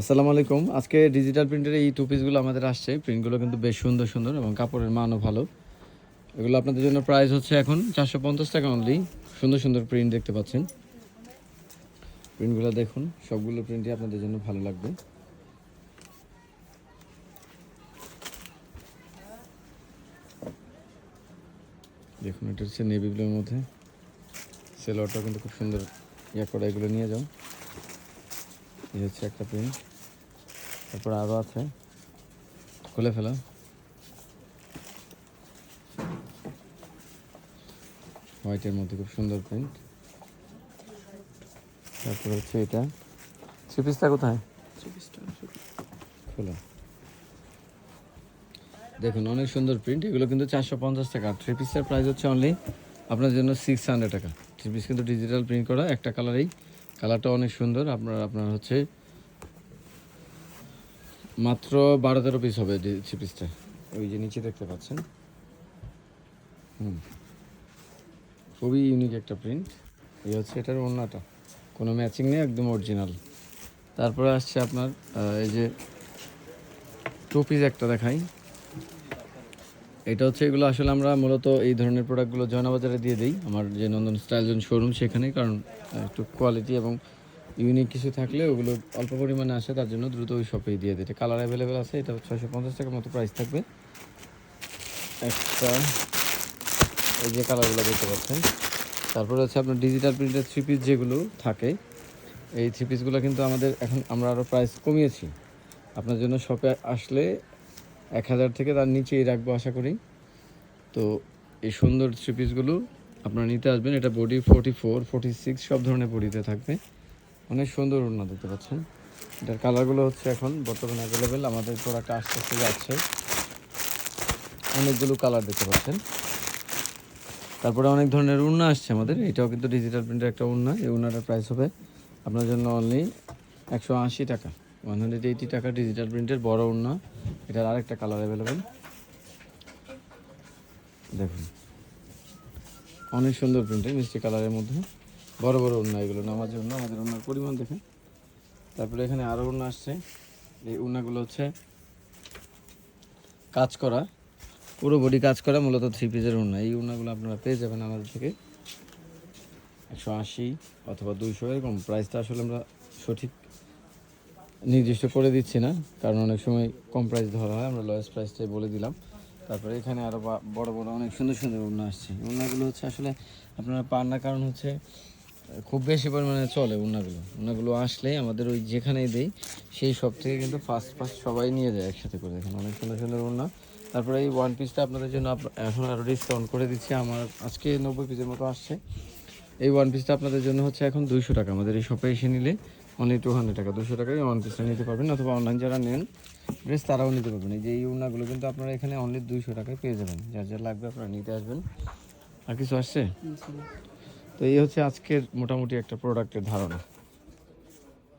আসসালামু আলাইকুম। আজকে ডিজিটাল প্রিন্টের এই টু পিসগুলো আমাদের আসছে। প্রিন্টগুলো কিন্তু বেশ সুন্দর সুন্দর এবং কাপড়ের মানও ভালো। এগুলো আপনাদের জন্য প্রাইস হচ্ছে এখন চারশো পঞ্চাশ টাকা অনলি সুন্দর সুন্দর প্রিন্ট দেখতে পাচ্ছেন। প্রিন্টগুলো দেখুন, সবগুলো প্রিন্টই আপনাদের জন্য ভালো লাগবে। দেখুন, এটা হচ্ছে নেভি ব্লুর মধ্যে। সেলোয়ারটাও কিন্তু খুব সুন্দর ইয়া করা এগুলো নিয়ে যাও। এই হচ্ছে একটা প্রিন্ট তারপর আরও আছে। খুলে ফেলা। হোয়াইটের মধ্যে খুব সুন্দর প্রিন্ট তারপর হচ্ছে এটা। থ্রি পিসটা কোথায়? খোলা। দেখুন অনেক সুন্দর প্রিন্ট এগুলো কিন্তু চারশো পঞ্চাশ টাকা। থ্রি পিসের প্রাইস হচ্ছে অনলি আপনার জন্য সিক্স হান্ড্রেড টাকা। থ্রি পিস কিন্তু ডিজিটাল প্রিন্ট করা। একটা কালারেই কালারটা অনেক সুন্দর। আপনার আপনার হচ্ছে মাত্র বারো তেরো পিস হবে থ্রি পিসটা ওই যে নিচে দেখতে পাচ্ছেন। হুম। খুবই ইউনিক একটা প্রিন্ট এই হচ্ছে এটার ওড়নাটা। কোনো ম্যাচিং নেই, একদম অরিজিনাল তারপরে আসছে আপনার এই যে টু পিস একটা দেখাই। এটা হচ্ছে এগুলো আসলে আমরা মূলত এই ধরনের প্রোডাক্টগুলো জয়নাবাজারে দিয়ে দিই। আমার যে নন্দন স্টাইল জোন শোরুম সেখানে কারণ একটু কোয়ালিটি এবং ইউনিক কিছু থাকলে ওগুলো অল্প পরিমাণে আসে, তার জন্য দ্রুত ওই শপেই দিয়ে এটা কালার অ্যাভেলেবেল আছে, এটা ছয়শো পঞ্চাশ টাকার মতো প্রাইস থাকবে। একটা, এই যে কালারগুলো দেখতে পাচ্ছেন। তারপরে হচ্ছে আপনার ডিজিটাল প্রিন্টের থ্রি পিস যেগুলো থাকে, এই থ্রি পিসগুলো কিন্তু আমাদের এখন আমরা আরও প্রাইস কমিয়েছি। আপনার জন্য শপে আসলে এক হাজার থেকে তার নিচেই রাখব আশা করি। তো এই সুন্দর থ্রি পিসগুলো আপনারা নিতে আসবেন, এটা body forty four forty six সব ধরনের বডিতে থাকবে। অনেক সুন্দর ওড়না দেখতে পাচ্ছেন। এটার কালারগুলো হচ্ছে এখন বর্তমানে অ্যাভেলেবেল আমাদের প্রোডাক্ট আস্তে আস্তে যাচ্ছে অনেকগুলো কালার দেখতে পাচ্ছেন। তারপরে অনেক ধরনের উন্না আসছে আমাদের, এটাও কিন্তু ডিজিটাল প্রিন্টের একটা উন্না এই উন্নাটার প্রাইস হবে আপনার জন্য অনলি একশো আশি টাকা। ওয়ান হান্ড্রেড এইটি টাকা ডিজিটাল প্রিন্টের বড় উন্না এটার আরেকটা কালার অ্যাভেলেবেল দেখুন। অনেক সুন্দর প্রিন্টের মিষ্টি কালারের মধ্যে। বড় বড় উন্না এগুলো নামার জন্য আমাদের উন্নার পরিমাণ দেখেন। তারপরে এখানে আরও উন্না আসছে। এই উন্নাগুলো হচ্ছে কাজ করা, পুরো বডি কাজ করা, মূলত থ্রি পিসের উন্না এই উন্নাগুলো আপনারা পেয়ে যাবেন আমাদের থেকে। একশো আশি অথবা দুইশো, এরকম প্রাইসটা আসলে আমরা সঠিক নির্দিষ্ট করে দিচ্ছি না, কারণ অনেক সময় কম প্রাইস ধরা হয়, আমরা লয়েস্ট প্রাইসটাই বলে দিলাম। তারপরে এখানে আরও বড় বড় অনেক সুন্দর সুন্দর উন্না আসছে। উন্নাগুলো হচ্ছে আসলে আপনারা পান না, কারণ হচ্ছে খুব বেশি পরিমাণে চলে উন্নাগুলো উন্নাগুলো আসলে আমাদের ওই যেখানেই দেই, সেই সব থেকে কিন্তু ফার্স্ট ফার্স্ট সবাই নিয়ে যায় একসাথে করে। দেখেন অনেক সুন্দর সুন্দর উন্না তারপরে এই ওয়ান পিসটা আপনাদের জন্য এখন আরও ডিসকাউন্ট করে দিচ্ছি। আমার আজকে নব্বই পিসের মতো আসছে। এই ওয়ান পিসটা আপনাদের জন্য হচ্ছে এখন দুইশো টাকা। আমাদের এই শপে এসে নিলে অনলি টু হান্ড্রেড টাকা। দুশো টাকায় ওয়ান পিসটা নিতে পারবেন অথবা অনলাইন যারা নেন ড্রেস তারাও নিতে পারবেন। এই যে এই উন্নাগুলো কিন্তু আপনারা এখানে অনলি দুইশো টাকায় পেয়ে যাবেন। যার যার লাগবে আপনারা নিতে আসবেন। আর কিছু আসছে? তো এই হচ্ছে আজকের মোটামুটি একটা প্রোডাক্টের ধারণা।